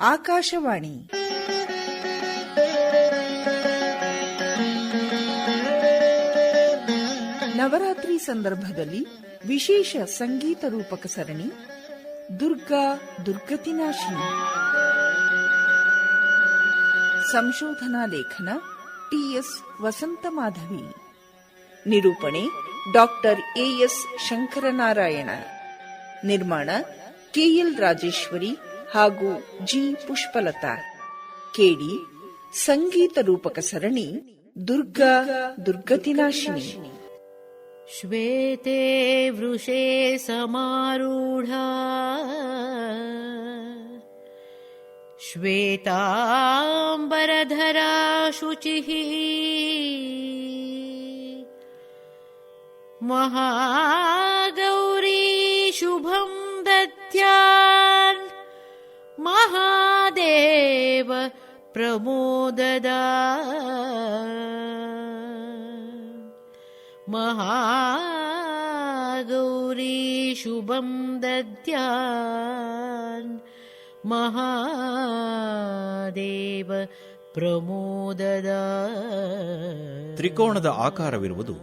ಆಕಾಶವಾಣಿ. ನವರಾತ್ರಿ ಸಂದರ್ಭದಲ್ಲಿ ವಿಶೇಷ ಸಂಗೀತ ರೂಪಕ ಸರಣಿ, ದುರ್ಗಾ ದುರ್ಗತಿನಾಶಿನಿ. ಸಂಶೋಧನಾ ಲೇಖನ ಟಿಎಸ್ ವಸಂತ ಮಾಧವಿ ನಿರೂಪಣೆ ಡಾಕ್ಟರ್ ಎಎಸ್ ಶಂಕರನಾರಾಯಣ. ನಿರ್ಮಾಣ ಕೆಎಲ್ ರಾಜೇಶ್ವರಿ ಹಾಗೂ ಜಿ ಪುಷ್ಪಲತಾ ಕೇಳಿ ಸಂಗೀತ ರೂಪಕ ಸರಣಿ ದುರ್ಗಾ ದುರ್ಗತಿನಾಶಿನಿ श्वेते वृषे समारूढा श्वेताम्बरधरा शुचिः महागौरी शुभं दद्यान् महादेव प्रमोददा महागौरी शुभं दद्यान् महादेव ಪ್ರಮೋದದ ತ್ರಿಕೋಣದ ಆಕಾರವಿರುವುದು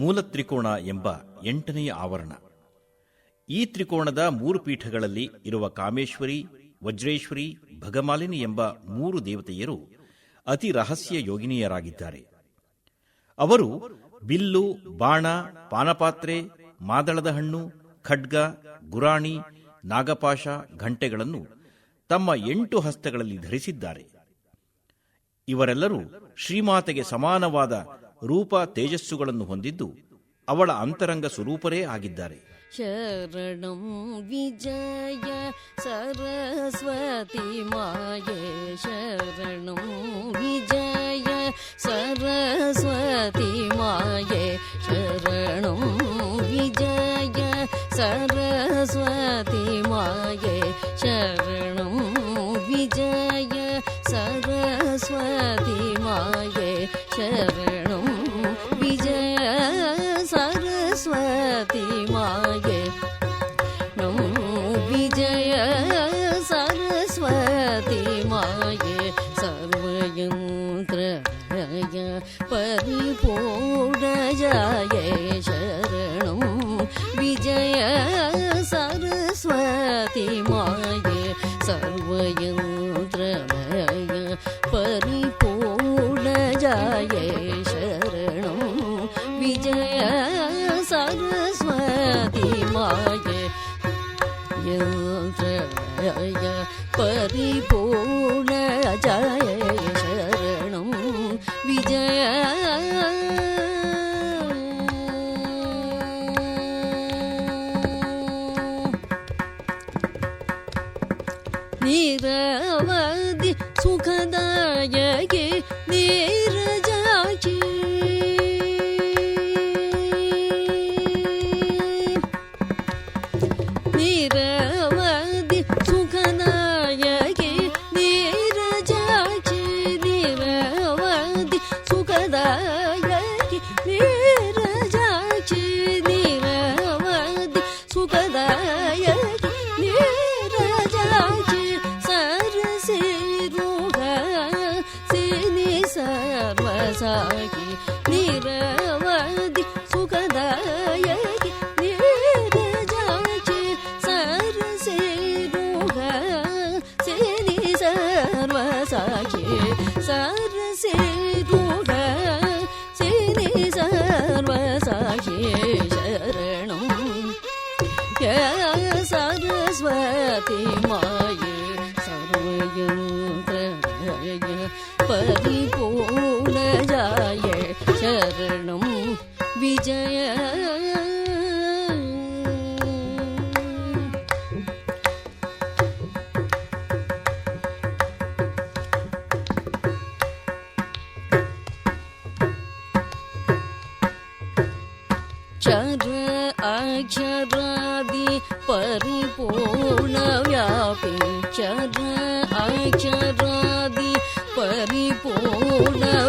ಮೂಲ ತ್ರಿಕೋಣ ಎಂಬ ಎಂಟನೆಯ ಆವರಣ ಈ ತ್ರಿಕೋಣದ ಮೂರು ಪೀಠಗಳಲ್ಲಿ ಇರುವ ಕಾಮೇಶ್ವರಿ ವಜ್ರೇಶ್ವರಿ ಭಗಮಾಲಿನಿ ಎಂಬ ಮೂರು ದೇವತೆಯರು ಅತಿ ರಹಸ್ಯ ಯೋಗಿನಿಯರಾಗಿದ್ದಾರೆ. ಅವರು ಬಿಲ್ಲು, ಬಾಣ, ಪಾನಪಾತ್ರೆ, ಮಾದಳದ ಹಣ್ಣು, ಖಡ್ಗ, ಗುರಾಣಿ, ನಾಗಪಾಶ, ಘಂಟೆಗಳನ್ನು ತಮ್ಮ ಎಂಟು ಹಸ್ತಗಳಲ್ಲಿ ಧರಿಸಿದ್ದಾರೆ. ಇವರೆಲ್ಲರೂ ಶ್ರೀಮಾತೆಗೆ ಸಮಾನವಾದ ರೂಪ ತೇಜಸ್ಸುಗಳನ್ನು ಹೊಂದಿದ್ದು ಅವಳ ಅಂತರಂಗ ಸ್ವರೂಪರೇ ಆಗಿದ್ದಾರೆ. शरणं विजय सरस्वती माये शरणं विजय सरस्वती माये शरणं विजय सरस्वती माये शरणं विजय सरस्वती माये शरण உணவு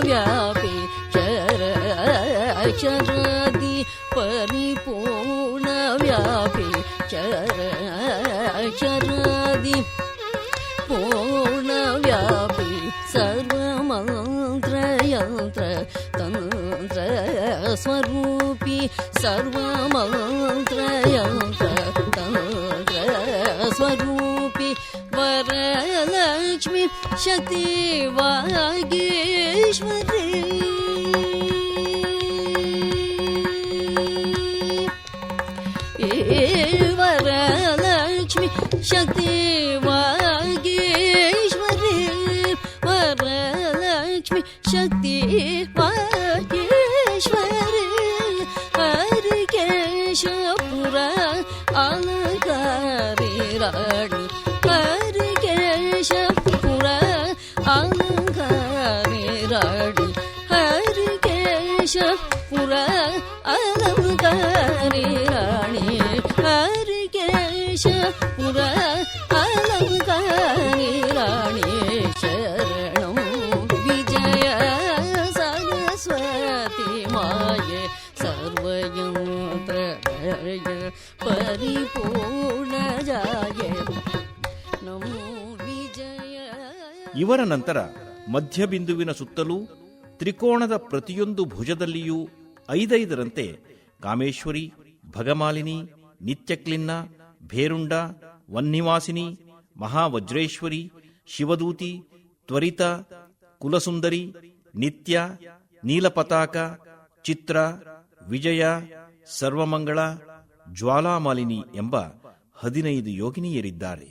शतीवागीश्वरी ಇವರ ನಂತರ ಮಧ್ಯಬಿಂದುವಿನ ಸುತ್ತಲೂ ತ್ರಿಕೋಣದ ಪ್ರತಿಯೊಂದು ಭುಜದಲ್ಲಿಯೂ ಐದೈದರಂತೆ ಕಾಮೇಶ್ವರಿ, ಭಗಮಾಲಿನಿ, ನಿತ್ಯಕ್ಲಿನ್ನ, ಭೇರುಂಡ, ವನ್ನಿವಾಸಿನಿ, ಮಹಾವಜ್ರೇಶ್ವರಿ, ಶಿವದೂತಿ, ತ್ವರಿತ, ಕುಲಸುಂದರಿ, ನಿತ್ಯ, ನೀಲಪತಾಕ, ಚಿತ್ರ, ವಿಜಯ ಸರ್ವಮಂಗಳ ಜ್ವಾಲಾಮಾಲಿನಿ ಎಂಬ ಹದಿನೈದು ಯೋಗಿನಿಯರಿದ್ದಾರೆ.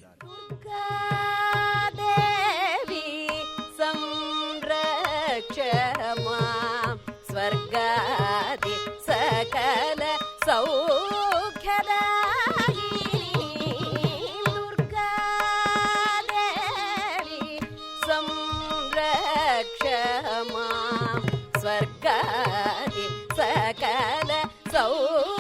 ಸ್ವರ್ಗಾದಿ ಸಕಲ 走。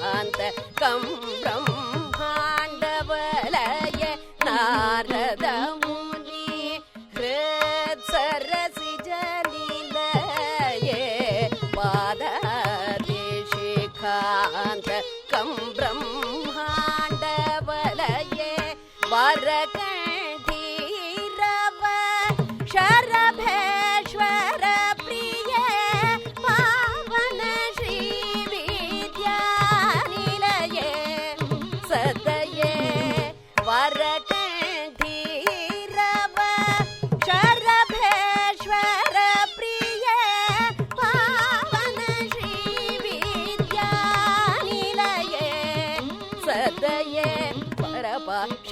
சாந்த கம் பிரம்மாண்டவலய நாரத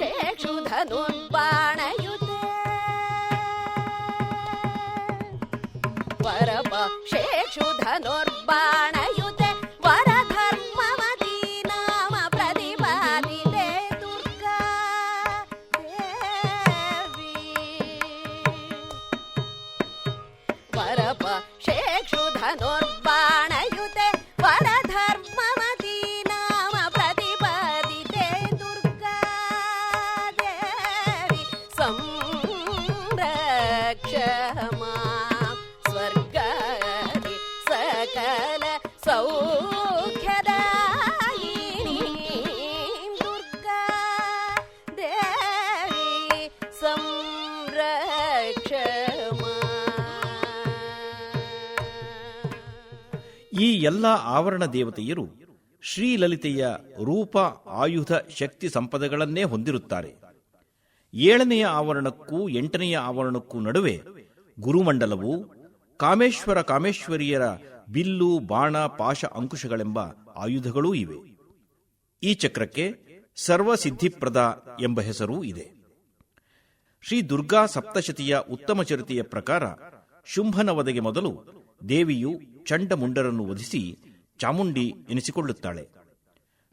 ेषुधनुर्बाणयु परमक्षे कुधनुर्बाण ಈ ಎಲ್ಲ ಆವರಣ ದೇವತೆಯರು ಶ್ರೀಲಲಿತೆಯ ರೂಪ, ಆಯುಧ, ಶಕ್ತಿ ಸಂಪದಗಳನ್ನೇ ಹೊಂದಿರುತ್ತಾರೆ. ಏಳನೆಯ ಆವರಣಕ್ಕೂ ಎಂಟನೆಯ ಆವರಣಕ್ಕೂ ನಡುವೆ ಗುರುಮಂಡಲವು ಕಾಮೇಶ್ವರ ಕಾಮೇಶ್ವರಿಯರ ಬಿಲ್ಲು, ಬಾಣ, ಪಾಶ ಅಂಕುಶಗಳೆಂಬ ಆಯುಧಗಳೂ ಇವೆ. ಈ ಚಕ್ರಕ್ಕೆ ಸರ್ವಸಿದ್ಧಿಪ್ರದ ಎಂಬ ಹೆಸರೂ ಇದೆ. ಶ್ರೀ ದುರ್ಗಾ ಸಪ್ತಶತಿಯ ಉತ್ತಮ ಚರಿತೆಯ ಪ್ರಕಾರ ಶುಂಭನ ವಧೆಗೆ ಮೊದಲು ದೇವಿಯು ಚಂಡಮುಂಡರನ್ನು ವಧಿಸಿ ಚಾಮುಂಡಿ ಎನಿಸಿಕೊಳ್ಳುತ್ತಾಳೆ.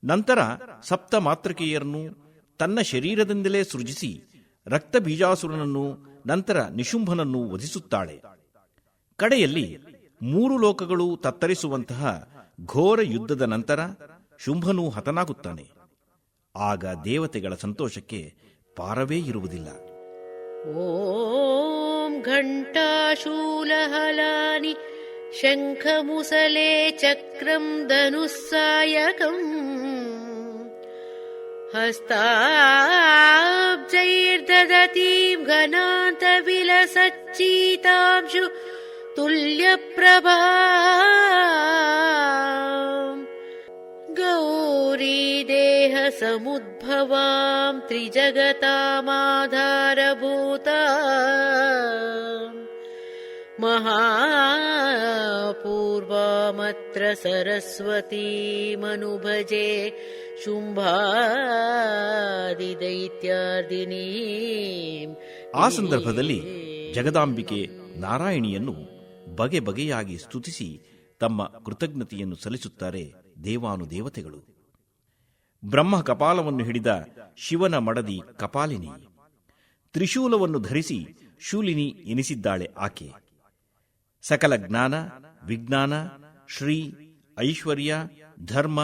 ನಂತರ ಸಪ್ತ ಮಾತೃಕೆಯರನ್ನು ತನ್ನ ಶರೀರದಿಂದಲೇ ಸೃಜಿಸಿ ರಕ್ತ ಬೀಜಾಸುರನನ್ನು ನಂತರ ನಿಶುಂಭನನ್ನು ವಧಿಸುತ್ತಾಳೆ. ಕಡೆಯಲ್ಲಿ ಮೂರು ಲೋಕಗಳು ತತ್ತರಿಸುವಂತಹ ಘೋರ ಯುದ್ಧದ ನಂತರ ಶುಂಭನು ಹತನಾಗುತ್ತಾನೆ. ಆಗ ದೇವತೆಗಳ ಸಂತೋಷಕ್ಕೆ ಪಾರವೇ ಇರುವುದಿಲ್ಲ. ಓಂ ಘಂಟಾಶೂಲಹಲಾನಿ शङ्खमुसले चक्रम् धनुस्सायकम्। हस्ताब्जैर्ददती गणान्तविलसच्चितांशु तुल्यप्रभा गौरीदेहसमुद्भवाम् त्रिजगतामाधारभूता महापूर्वामत्र सरस्वतीमनुभजे शुम्भादिदैत्यार्दिनीम् ಆ ಸಂದರ್ಭದಲ್ಲಿ ಜಗದಾಂಬಿಕೆ ನಾರಾಯಣಿಯನ್ನು ಬಗೆ ಬಗೆಯಾಗಿ ಸ್ತುತಿಸಿ ತಮ್ಮ ಕೃತಜ್ಞತೆಯನ್ನು ಸಲ್ಲಿಸುತ್ತಾರೆ ದೇವಾನುದೇವತೆಗಳು ಬ್ರಹ್ಮ ಕಪಾಲವನ್ನು ಹಿಡಿದ ಶಿವನ ಮಡದಿ ಕಪಾಲಿನಿ ತ್ರಿಶೂಲವನ್ನು ಧರಿಸಿ ಶೂಲಿನಿ ಎನಿಸಿದ್ದಾಳೆ ಆಕೆ ಸಕಲ ಜ್ಞಾನ, ವಿಜ್ಞಾನ, ಶ್ರೀ, ಐಶ್ವರ್ಯ, ಧರ್ಮ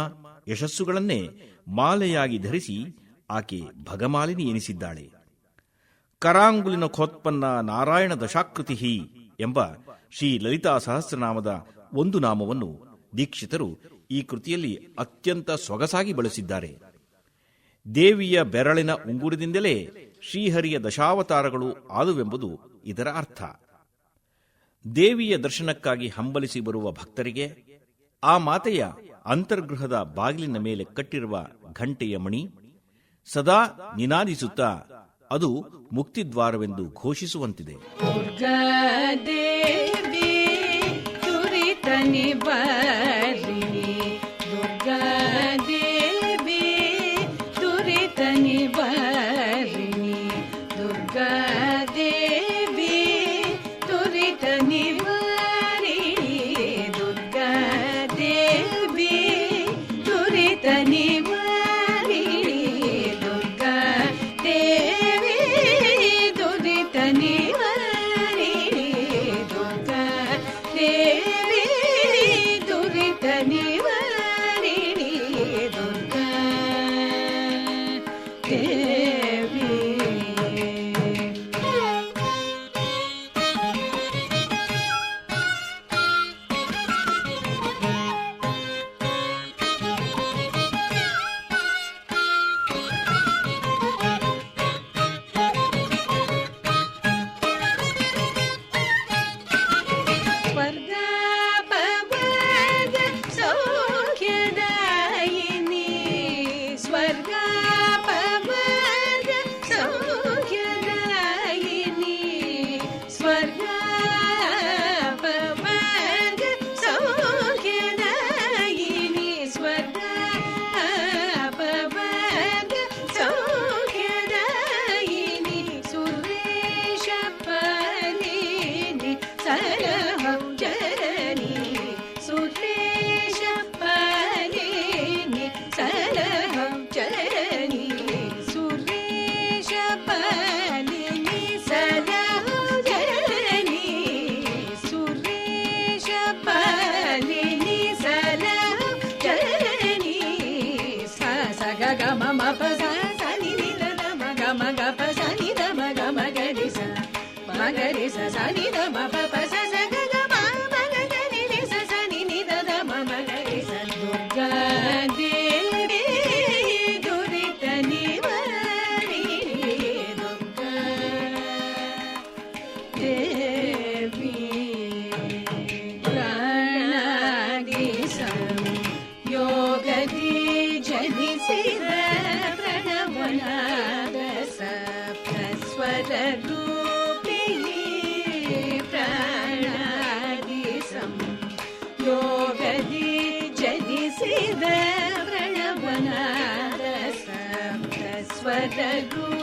ಯಶಸ್ಸುಗಳನ್ನೇ ಮಾಲೆಯಾಗಿ ಧರಿಸಿ ಆಕೆ ಭಗಮಾಲಿನಿ ಎನಿಸಿದ್ದಾಳೆ. ಕರಾಂಗುಲಿನ ಖೋತ್ಪನ್ನ ನಾರಾಯಣ ದಶಾಕೃತಿ ಎಂಬ ಶ್ರೀ ಲಲಿತಾ ಸಹಸ್ರನಾಮದ ಒಂದು ನಾಮವನ್ನು ದೀಕ್ಷಿತರು ಈ ಕೃತಿಯಲ್ಲಿ ಅತ್ಯಂತ ಸೊಗಸಾಗಿ ಬಳಸಿದ್ದಾರೆ. ದೇವಿಯ ಬೆರಳಿನ ಉಂಗುರದಿಂದಲೇ ಶ್ರೀಹರಿಯ ದಶಾವತಾರಗಳು ಆದುವೆಂಬುದು ಇದರ ಅರ್ಥ. ದೇವಿಯ ದರ್ಶನಕ್ಕಾಗಿ ಹಂಬಲಿಸಿ ಬರುವ ಭಕ್ತರಿಗೆ ಆ ಮಾತೆಯ ಅಂತರ್ಗೃಹದ ಬಾಗಿಲಿನ ಮೇಲೆ ಕಟ್ಟಿರುವ ಘಂಟೆಯ ಮಣಿ ಸದಾ ನಿನಾದಿಸುತ್ತಾ ಅದು ಮುಕ್ತಿದ್ವಾರವೆಂದು ಘೋಷಿಸುವಂತಿದೆ. సరహజని సుఖేష పలిని సరహజని సురేష పలిని సరహజని సురేష పలిని సరహజని సగ గమ మప సని గమ గమ గప సని గమ గమ గరి స మగరి స సని గమ निवृणार सदगोपी प्राणादि योगदि चिसिदवृणारस्वदगु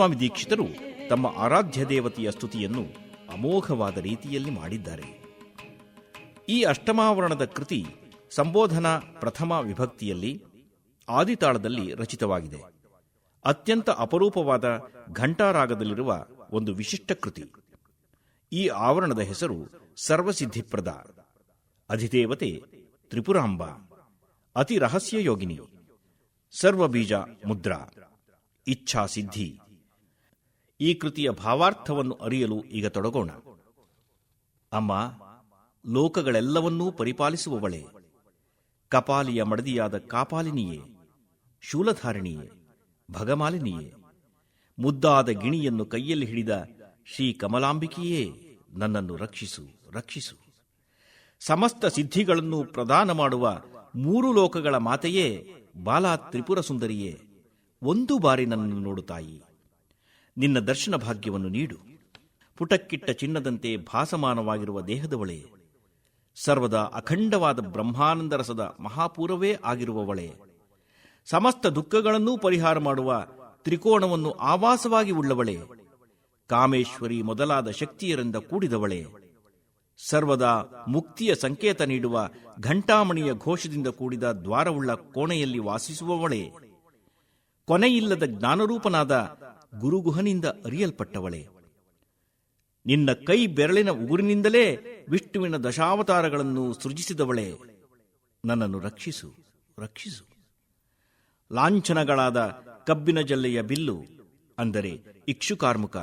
ಮುತ್ತುಸ್ವಾಮಿ ದೀಕ್ಷಿತರು ತಮ್ಮ ಆರಾಧ್ಯ ದೇವತೆಯ ಸ್ತುತಿಯನ್ನು ಅಮೋಘವಾದ ರೀತಿಯಲ್ಲಿ ಮಾಡಿದ್ದಾರೆ. ಈ ಅಷ್ಟಮಾವರಣದ ಕೃತಿ ಸಂಬೋಧನಾ ಪ್ರಥಮ ವಿಭಕ್ತಿಯಲ್ಲಿ ಆದಿತಾಳದಲ್ಲಿ ರಚಿತವಾಗಿದೆ. ಅತ್ಯಂತ ಅಪರೂಪವಾದ ಘಂಟಾರಾಗದಲ್ಲಿರುವ ಒಂದು ವಿಶಿಷ್ಟ ಕೃತಿ. ಈ ಆವರಣದ ಹೆಸರು ಸರ್ವಸಿದ್ಧಿಪ್ರದ, ಅಧಿದೇವತೆ ತ್ರಿಪುರಾಂಬ ಅತಿ ರಹಸ್ಯ ಯೋಗಿನಿ ಸರ್ವಬೀಜ ಮುದ್ರಾ ಇಚ್ಛಾ ಸಿದ್ಧಿ ಈ ಕೃತಿಯ ಭಾವಾರ್ಥವನ್ನು ಅರಿಯಲು ಈಗ ತೊಡಗೋಣ. ಅಮ್ಮ, ಲೋಕಗಳೆಲ್ಲವನ್ನೂ ಪರಿಪಾಲಿಸುವವಳೆ. ಕಪಾಲಿಯ ಮಡದಿಯಾದ ಕಾಪಾಲಿನಿಯೇ, ಶೂಲಧಾರಿಣಿಯೇ, ಭಗಮಾಲಿನಿಯೇ. ಮುದ್ದಾದ ಗಿಣಿಯನ್ನು ಕೈಯಲ್ಲಿ ಹಿಡಿದ ಶ್ರೀ ಕಮಲಾಂಬಿಕೆಯೇ, ನನ್ನನ್ನು ರಕ್ಷಿಸು ರಕ್ಷಿಸು. ಸಮಸ್ತ ಸಿದ್ಧಿಗಳನ್ನು ಪ್ರದಾನ ಮಾಡುವ ಮೂರು ಲೋಕಗಳ ಮಾತೆಯೇ, ಬಾಲಾ ತ್ರಿಪುರ ಸುಂದರಿಯೇ ಒಂದು ಬಾರಿ ನನ್ನನ್ನು ನೋಡುತ್ತಾಯಿ ತಾಯಿ. ನಿನ್ನ ದರ್ಶನ ಭಾಗ್ಯವನ್ನು ನೀಡು. ಪುಟಕ್ಕಿಟ್ಟ ಚಿನ್ನದಂತೆ ಭಾಸಮಾನವಾಗಿರುವ ದೇಹದವಳೆ. ಸರ್ವದ ಅಖಂಡವಾದ ಬ್ರಹ್ಮಾನಂದ ರಸದ ಮಹಾಪೂರವೇ ಆಗಿರುವವಳೆ. ಸಮಸ್ತ ದುಃಖಗಳನ್ನೂ ಪರಿಹಾರ ಮಾಡುವ ತ್ರಿಕೋಣವನ್ನು ಆವಾಸವಾಗಿ ಉಳ್ಳವಳೆ. ಕಾಮೇಶ್ವರಿ ಮೊದಲಾದ ಶಕ್ತಿಯರಿಂದ ಕೂಡಿದವಳೆ. ಸರ್ವದಾ ಮುಕ್ತಿಯ ಸಂಕೇತ ನೀಡುವ ಘಂಟಾಮಣಿಯ ಘೋಷದಿಂದ ಕೂಡಿದ ದ್ವಾರವುಳ್ಳ ಕೋಣೆಯಲ್ಲಿ ವಾಸಿಸುವವಳೆ. ಕೊನೆಯಿಲ್ಲದ ಜ್ಞಾನರೂಪನಾದ ಗುರುಗುಹನಿಂದ ಅರಿಯಲ್ಪಟ್ಟವಳೆ. ನಿನ್ನ ಕೈ ಬೆರಳಿನ ಉಗುರಿನಿಂದಲೇ ವಿಷ್ಣುವಿನ ದಶಾವತಾರಗಳನ್ನು ಸೃಜಿಸಿದವಳೆ. ನನ್ನನ್ನು ರಕ್ಷಿಸು ರಕ್ಷಿಸು. ಲಾಂಛನಗಳಾದ ಕಬ್ಬಿನ ಜಲ್ಲೆಯ ಬಿಲ್ಲು, ಅಂದರೆ ಇಕ್ಷುಕಾರ್ಮುಕ,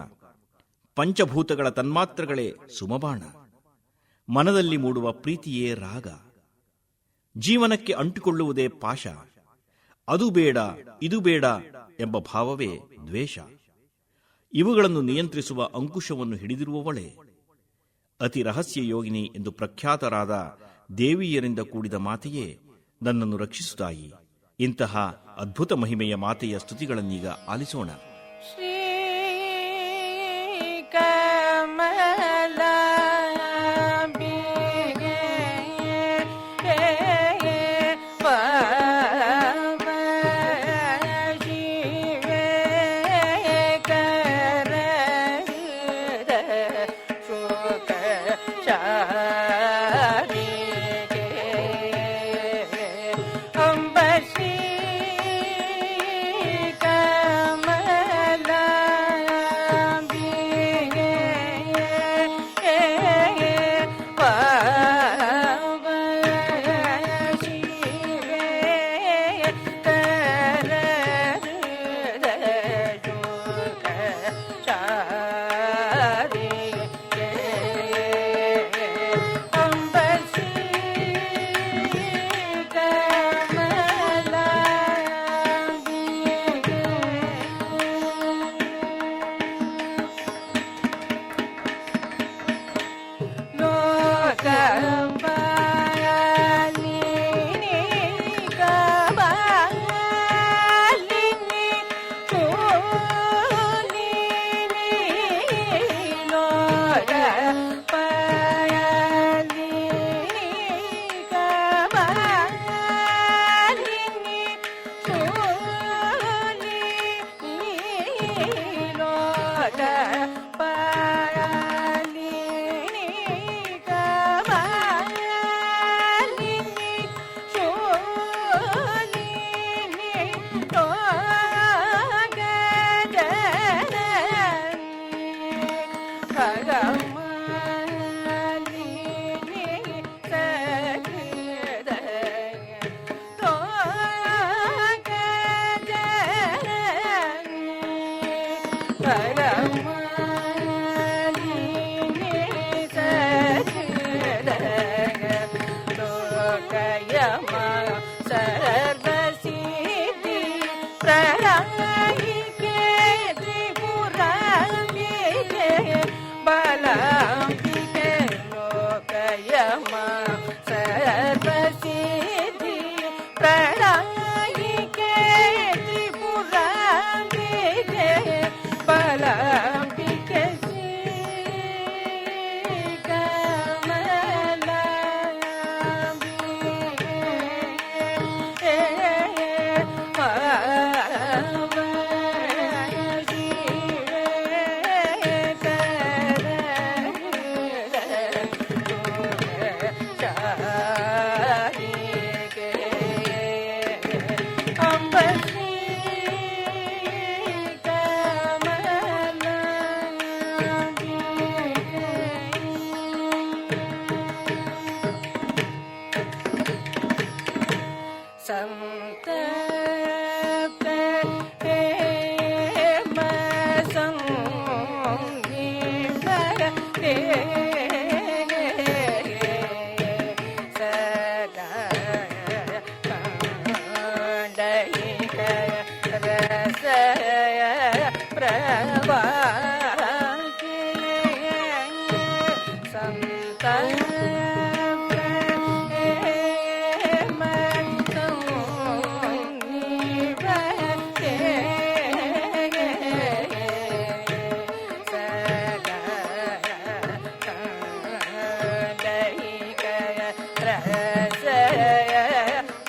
ಪಂಚಭೂತಗಳ ತನ್ಮಾತ್ರಗಳೇ ಸುಮಬಾಣ. ಮನದಲ್ಲಿ ಮೂಡುವ ಪ್ರೀತಿಯೇ ರಾಗ. ಜೀವನಕ್ಕೆ ಅಂಟಿಕೊಳ್ಳುವುದೇ ಪಾಶ. ಅದು ಬೇಡ, ಇದು ಬೇಡ ಎಂಬ ಭಾವವೇ ದ್ವೇಷ. ಇವುಗಳನ್ನು ನಿಯಂತ್ರಿಸುವ ಅಂಕುಶವನ್ನು ಹಿಡಿದಿರುವವಳೆ. ಅತಿ ರಹಸ್ಯ ಯೋಗಿನಿ ಎಂದು ಪ್ರಖ್ಯಾತರಾದ ದೇವಿಯರಿಂದ ಕೂಡಿದ ಮಾತೆಯೇ, ನನ್ನನ್ನು ರಕ್ಷಿಸುತ್ತಾಯಿ. ಇಂತಹ ಅದ್ಭುತ ಮಹಿಮೆಯ ಮಾತೆಯ ಸ್ತುತಿಗಳನ್ನೀಗ ಆಲಿಸೋಣ. ಶ್ರೀ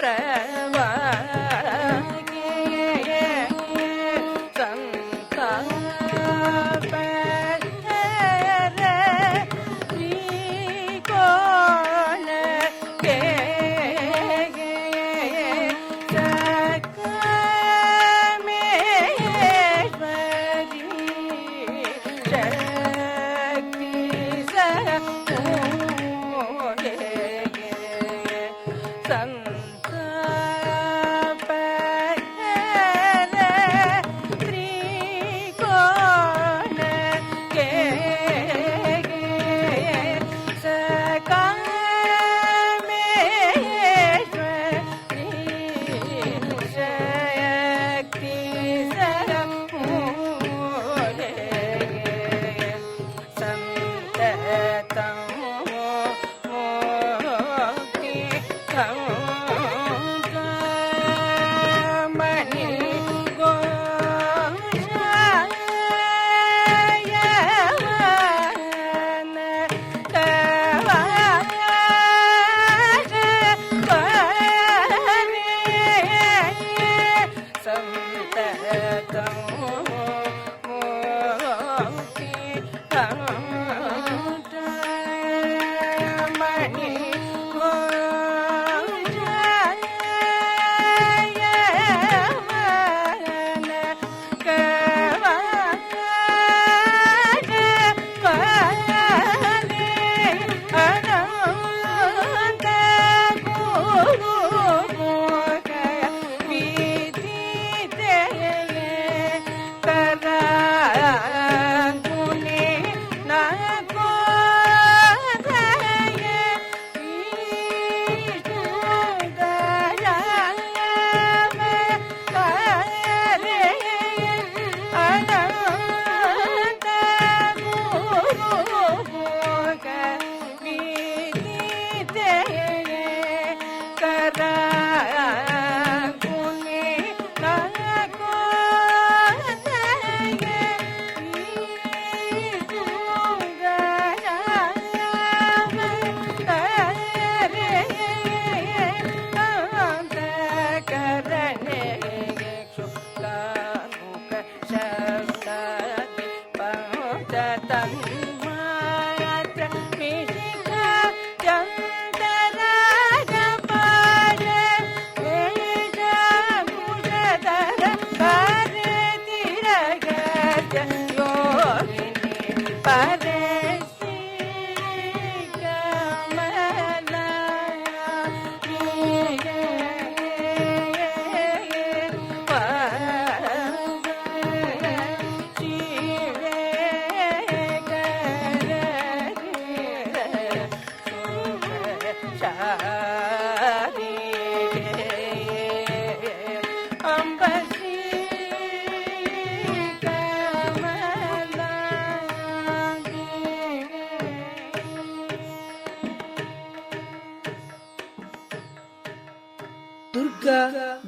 ਹੈ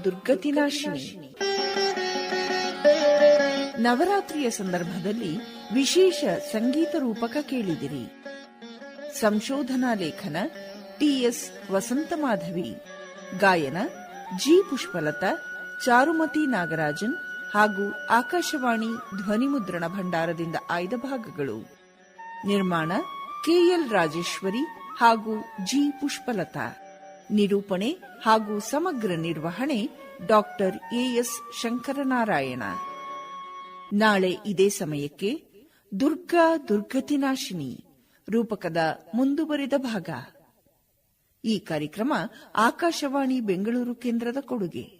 ದುರ್ಗತಿನಾಶಿನಿ. ನವರಾತ್ರಿಯ ಸಂದರ್ಭದಲ್ಲಿ ವಿಶೇಷ ಸಂಗೀತ ರೂಪಕ ಕೇಳಿದಿರಿ. ಸಂಶೋಧನಾ ಲೇಖನ ಟಿಎಸ್ ವಸಂತ ಮಾಧವಿ ಗಾಯನ ಜಿ ಪುಷ್ಪಲತಾ, ಚಾರುಮತಿ ನಾಗರಾಜನ್ ಹಾಗೂ ಆಕಾಶವಾಣಿ ಧ್ವನಿಮುದ್ರಣ ಭಂಡಾರದಿಂದ ಆಯ್ದ ಭಾಗಗಳು. ನಿರ್ಮಾಣ ಕೆಎಲ್ ರಾಜೇಶ್ವರಿ ಹಾಗೂ ಜಿ ಪುಷ್ಪಲತಾ. ನಿರೂಪಣೆ ಹಾಗೂ ಸಮಗ್ರ ನಿರ್ವಹಣೆ ಡಾಕ್ಟರ್ ಎಎಸ್ ಶಂಕರನಾರಾಯಣ. ನಾಳೆ ಇದೇ ಸಮಯಕ್ಕೆ ದುರ್ಗಾ ದುರ್ಗತಿನಾಶಿನಿ ರೂಪಕದ ಮುಂದುವರಿದ ಭಾಗ. ಈ ಕಾರ್ಯಕ್ರಮ ಆಕಾಶವಾಣಿ ಬೆಂಗಳೂರು ಕೇಂದ್ರದ ಕೊಡುಗೆ.